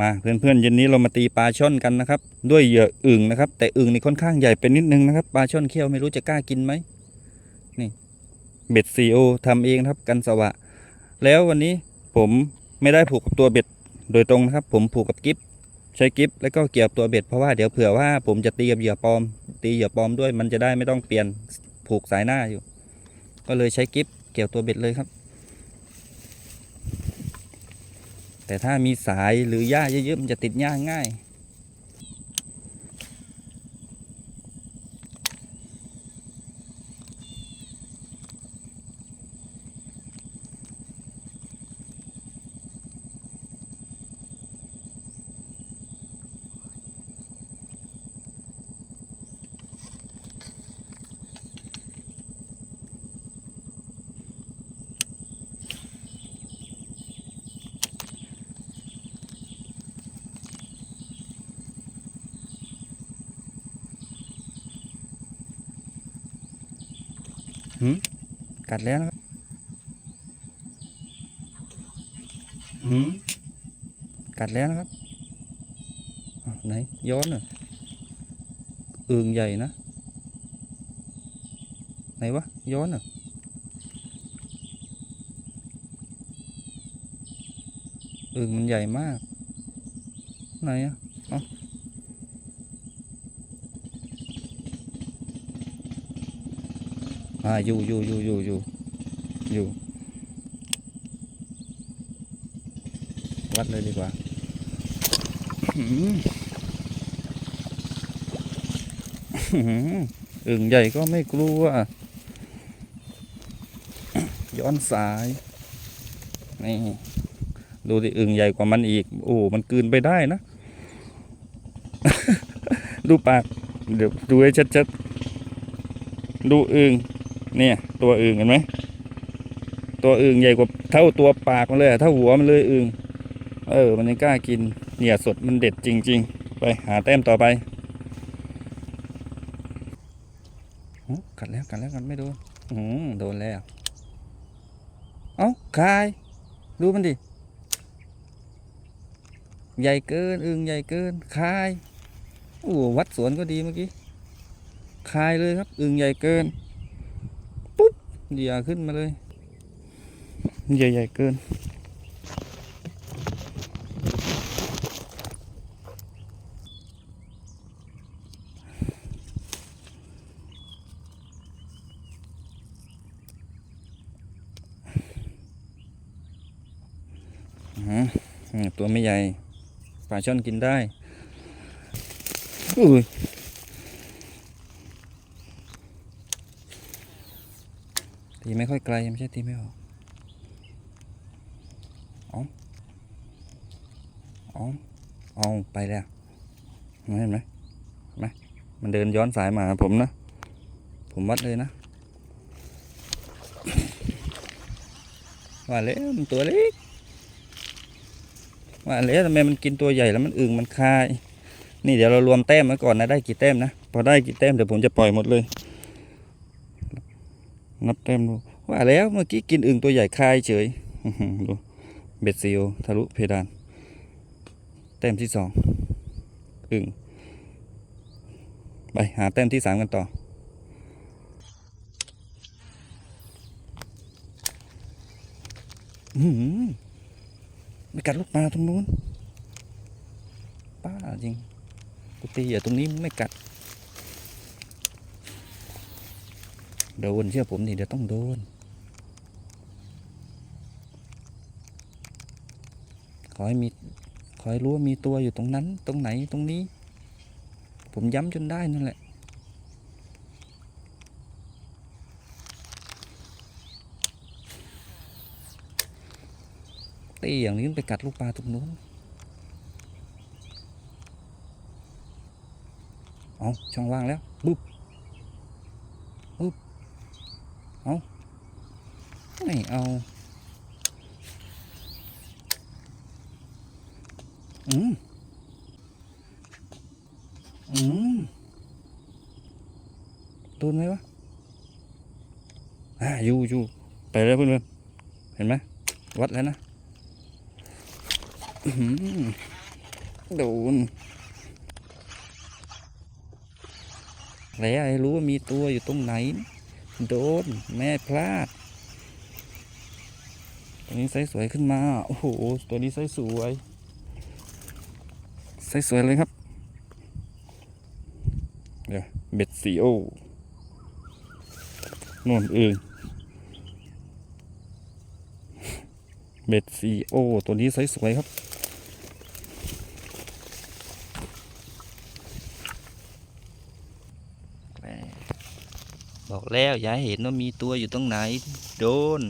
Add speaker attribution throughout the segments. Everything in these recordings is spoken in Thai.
Speaker 1: มาเพื่อนๆเย็นนี้เรามาตีปลาช่อนกันนะครับ ด้วยเหยื่ออึ่งนะครับ แต่อึ่งนี่ค่อนข้างใหญ่เป็นนิดนึงนะครับปลาช่อนเขี้ยวไม่รู้จะกล้ากินไหมนี่เบ็ดซีโอทำเองครับกันสวะ แล้ววันนี้ผมไม่ได้ผูกกับตัวเบ็ดโดยตรงนะครับ ผมผูกกับกิฟใช้กิฟแล้วก็เกี่ยวตัวเบ็ดเพราะว่าเดี๋ยวเผื่อว่าผมจะตีกับเหยื่อปลอม ตีเหยื่อปลอมด้วยมันจะได้ไม่ต้องเปลี่ยนผูกสายหน้าอยู่ ก็เลยใช้กิฟเกี่ยวตัวเบ็ดเลยครับ แต่ถ้ามีสายหรือหญ้าเยอะๆมันจะติดหญ้าง่าย กัดแล้วนะครับหืมกัดแล้วนะครับอ้าวไหน ย้อนเหรออึ่งใหญ่นะ ไหนวะ ย้อนเหรออึ่งมันใหญ่มาก ไหนอะเอ้า อ่าอยู่อยู่อยู่อยู่อยู่อยู่วัดเลยดีกว่าอื้มอื้มอึ้งใหญ่ก็ไม่กลัว ย้อนสาย นี่ ดูดิอึ่งใหญ่กว่ามันอีก โอ้ มันกลืนไปได้นะ ดูปาก เดี๋ยวดูให้ชัดๆ ดูอึ่ง เนี่ย ตัวอึ่งเห็นไหมตัวอึ่งใหญ่กว่าเท่าตัวปากมันเลยเท่าหัวมันเลยอึ่งเออ มันยังกล้ากินเนี่ยสดมันเด็ดจริง ๆ ไปหาแต้มต่อไปหึกัดแล้วกัดแล้วกัดไม่โดนอืมโดนแล้วเอ้าคาย ดูมันดิ ใหญ่เกิน อึงใหญ่เกิน คายโอ้วัดสวนก็ดีเมื่อกี้ คายเลยครับ อึงใหญ่เกิน เหยื่อขึ้นมาเลยใหญ่ๆเกินอืมอืมตัวไม่ใหญ่ปลาช่อนกินได้อุ้ย ตีไม่ค่อยไกลไม่ใช่ตีไม่ออกเอาเอาเอาไปแล้วเห็นไหมไหมมันเดินย้อนสายมาผมนะ ผมวัดเลยนะ ว่าแล้วมันตัวเล็กว่าแล้วทำไมมันกินตัวใหญ่แล้วมันอึ่งมันคาย นี่เดี๋ยวเรารวมแต้มไว้ก่อนนะได้กี่แต้มนะ พอได้กี่แต้มเดี๋ยวผมจะปล่อยหมดเลย นับแต้มดูว่าแล้วเมื่อกี้กินอึ่งตัวใหญ่คายเฉยดูเบ็ดซีโอทะลุเพดาน แต้มที่สองอึ่งไปหาแต้มที่สามกันต่อไม่กัดลูกปลาตรงนู้นป้าจริงกูตีอย่าตรงนี้ไม่กัด โดนเชื่อผมนี่เดี๋ยวต้องโดน ขอให้มีขอให้รู้ว่ามีตัวอยู่ตรงนั้น ตรงไหนตรงนี้ ผมย้ำจนได้นั่นแหละ ตีอย่างนี้ไปกัดลูกปลาตรงนู้นเอาช่องว่างแล้วบุ๊บ เอาไม่เอา อืม อืมโดนไหมวะ อ่าอยู่อยู่ไปแล้วเพื่อนๆเห็นไหม วัดแล้วนะอื้อหือโดนแล้วไอ้รู้ว่ามีตัวอยู่ตรงไหน โดนแม่พลาด ตัวนี้ไซส์สวยขึ้นมา โอ้โห ตัวนี้ไซส์สวย ไซส์สวยเลยครับ เดี๋ยวเบ็ดสีโอนู่นเองเบ็ดสีโอตัวนี้ไซส์สวยครับ แหม่ บอกแล้วอย่าเห็นว่ามีตัวอยู่ตรงไหน โดน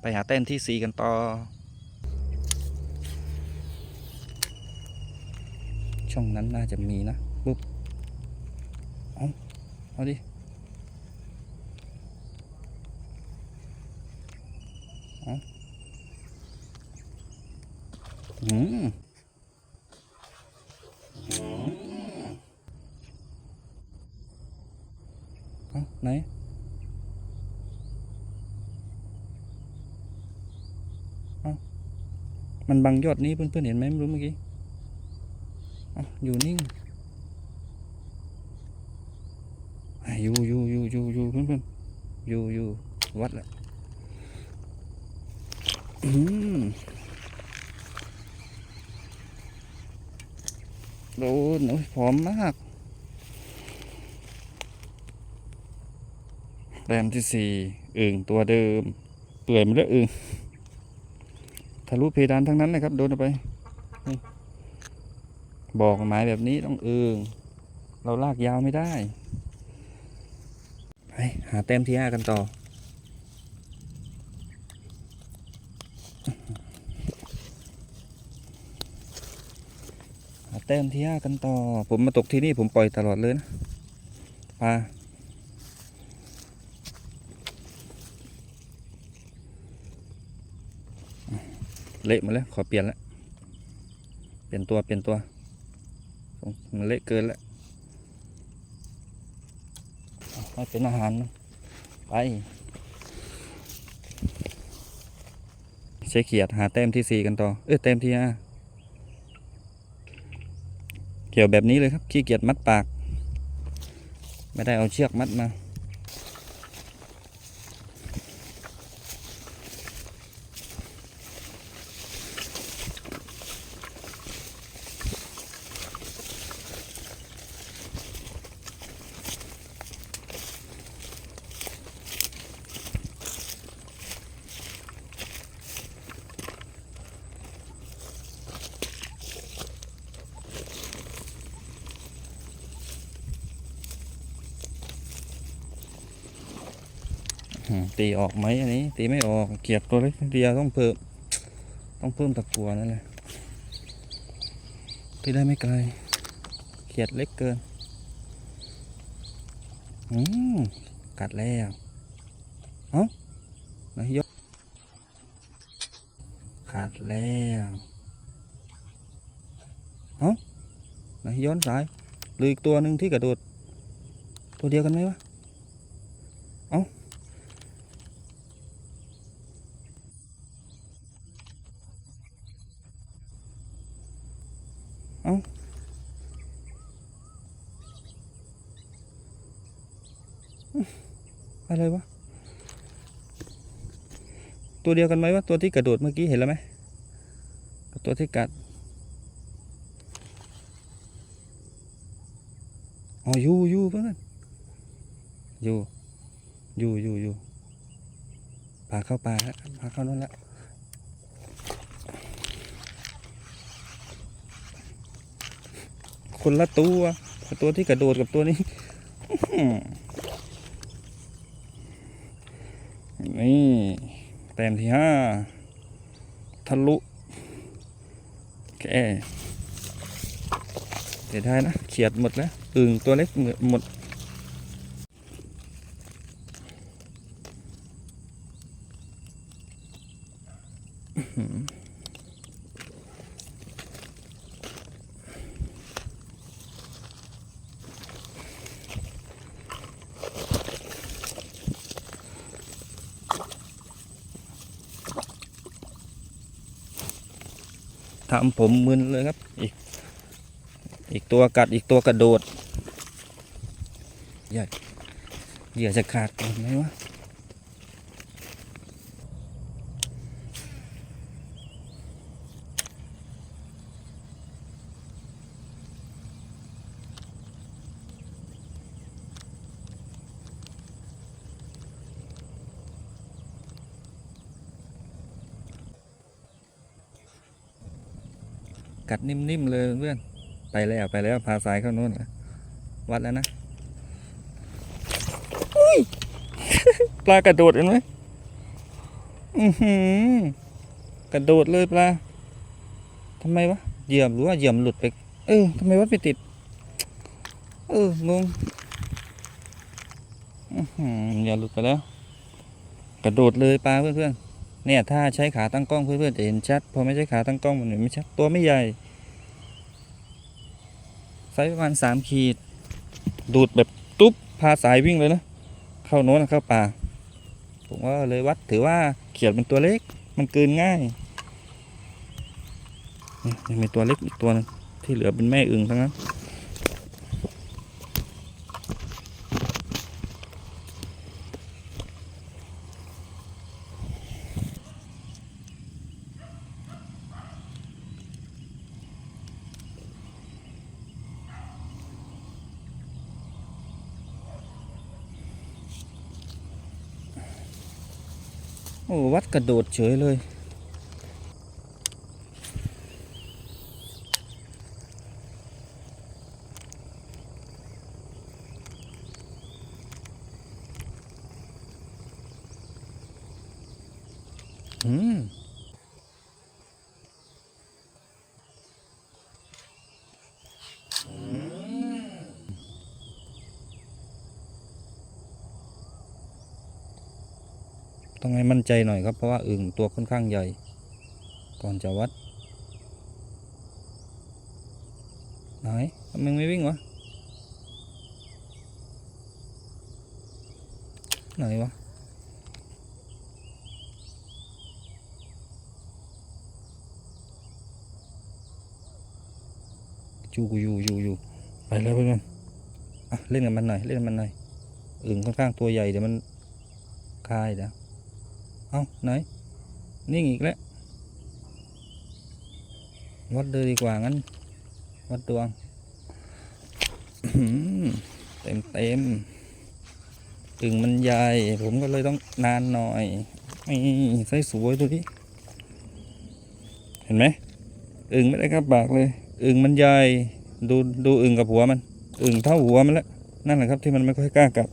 Speaker 1: ไปหาแต้มที่สีกันต่อ ช่องนั้นน่าจะมีนะปุ๊บเอาเอาดิเอาอืม เอา ไหน มันบังยอดนี้เพื่อนๆเห็นไหมไม่รู้เมื่อกี้ออยู่นิ่งอยู่อยู่อยู่อยู่อยู่เพื่อนๆอยู่อยู่วัดแหละอืมโดนโอ้ยผอมมาก แต้ มที่สี่อึ่งตัวเดิม เปื่อยมาแล้วอึ่งทะลุเพดานทั้งนั้นเลยครับ โดนไป บอกหมายแบบนี้ต้องอึ่งเราลากยาวไม่ได้ไปหาแต้มที่ห้ากันต่อหาแต้มที่ห้ากันต่อ ผมมาตกที่นี่ผมปล่อยตลอดเลยนะปลา เละหมดแล้ว ขอเปลี่ยนแล้ว เปลี่ยนตัวเปลี่ยนตัวมันเละเกินแล้วเอาให้เป็นอาหารไปใช้เขียดหาแต้มที่สี่กันต่อ เอ้ยแต้มที่ห้าเกี่ยวแบบนี้เลยครับขี้เกียจมัดปาก ไม่ได้เอาเชือกมัดมา ตีออกไหมอันนี้ ตีไม่ออกเกียบตัวเล็กเดียวต้องเพิ่ม ต้องเพิ่มตะกัวนั่นแหละตีได้ไม่ไกลเขียดเล็กเกิน อืมกัดแล้วเอ้าไหนยกขาดแล้วเอ้าไหนย้อนสายหรืออีกตัวหนึ่งที่กระโดด ตัวเดียวกันไหมวะ เอา อะไรวะ ตัวเดียวกันไหมวะตัวที่กระโดดเมื่อกี้เห็นแล้วไหมตัวที่กัดอ๋ออยู่อยู่เพื่อนอยู่อยู่อยู่อยู่ปลาเข้าปลาแล้วปลาเข้านั่นแล้วคนละตัวตัวที่กระโดดกับตัวนี้ อื้อหือ นี่แต้มที่ห้าทะลุแกเดี๋ยวได้นะเขียดหมดแล้วอึ่งตัวเล็กหมด ทำผมมึนเลยครับ อีก อีกตัวกัดอีกตัวกระโดดเหยื่อเหยื่อจะขาดก่อนไหมวะ กัดนิ่มๆเลยเพื่อนไปแล้วไปแล้วพาสายเข้าโน่นววัดแล้วนะปลากระโดดเห็นไหมอือหือกระโดดเลยปลาทำไมวะเหยื่อมหรือว่าเหยื่อมหลุดไป เออทำไมวัดไปติด เอองงอือหือเหยื่อหลุดไปแล้ว กระโดดเลยปลาเพื่อนๆเนี่ยถ้าใช้ขาตั้งกล้องเพื่อนๆจะเห็นชัด พอไม่ใช้ขาตั้งกล้องมันเห็นไม่ชัด ตัวไม่ใหญ่ ไซส์ประมาณสามขีด ดูดแบบตุ๊บพาสายวิ่งเลยนะ เข้าโน้นเข้าป่า ผมว่าเลยวัดถือว่าเขียดเป็นตัวเล็ก มันเกินง่ายยังมีตัวเล็กอีกตัวหนึงที่เหลือเป็นแม่อึ่งทั้งนั้น โอ้วัดกระโดดเฉยเลย อืม ต้องให้มั่นใจหน่อยครับเพราะว่าอึ่งตัวค่อนข้างใหญ่ ก่อนจะวัดไหนทำไมไม่วิ่งวะไหนวะอยู่อยู่อยู่อยู่ไปแล้วเพื่อนเล่นกับมันหน่อยเล่นกับมันหน่อยอึ่งค่อนข้างตัวใหญ่เดี๋ยวมันคายเดี๋ยว เอาไหน นิ่งอีกแล้ว วัดเลยดีกว่างั้น วัดดวง เต็มเต็มตึงมันใหญ่ ผมก็เลยต้องนานหน่อยนี่ใส่สวยตัวนี้ เห็นไหมอึ่งไม่ได้ครับปากเลย อึ่งมันใหญ่ ดูดูอึ่งกับหัวมัน อึ่งเท่าหัวมันแล้ว นั่นแหละครับที่มันไม่ค่อยกล้ากัด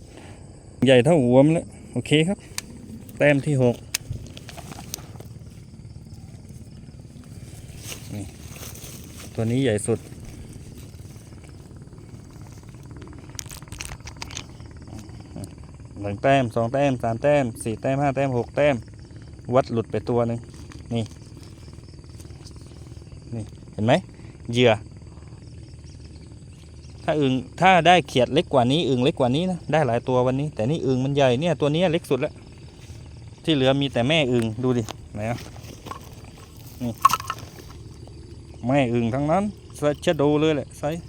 Speaker 1: ใหญ่เท่าหัวมันแล้ว โอเคครับ แต้มที่หก ตัวนี้ใหญ่สุด หนึ่งแต้มสองแต้มสามแต้มสี่แต้มห้าแต้มหกแต้ม วัดหลุดไปตัวหนึ่งนี่ นี่ เห็นไหมเหยื่อ ถ้าอึงถ้าได้เขียดเล็กกว่านี้อึงเล็กกว่านี้นะ ได้หลายตัววันนี้ แต่นี่อึงมันใหญ่เนี่ยตัวนี้เล็กสุดแล้ว ที่เหลือมีแต่แม่อึงดูดิ ไหนอะนี่ ไม่อึ่งทั้งนั้นเชดดูเลยแหละไซส์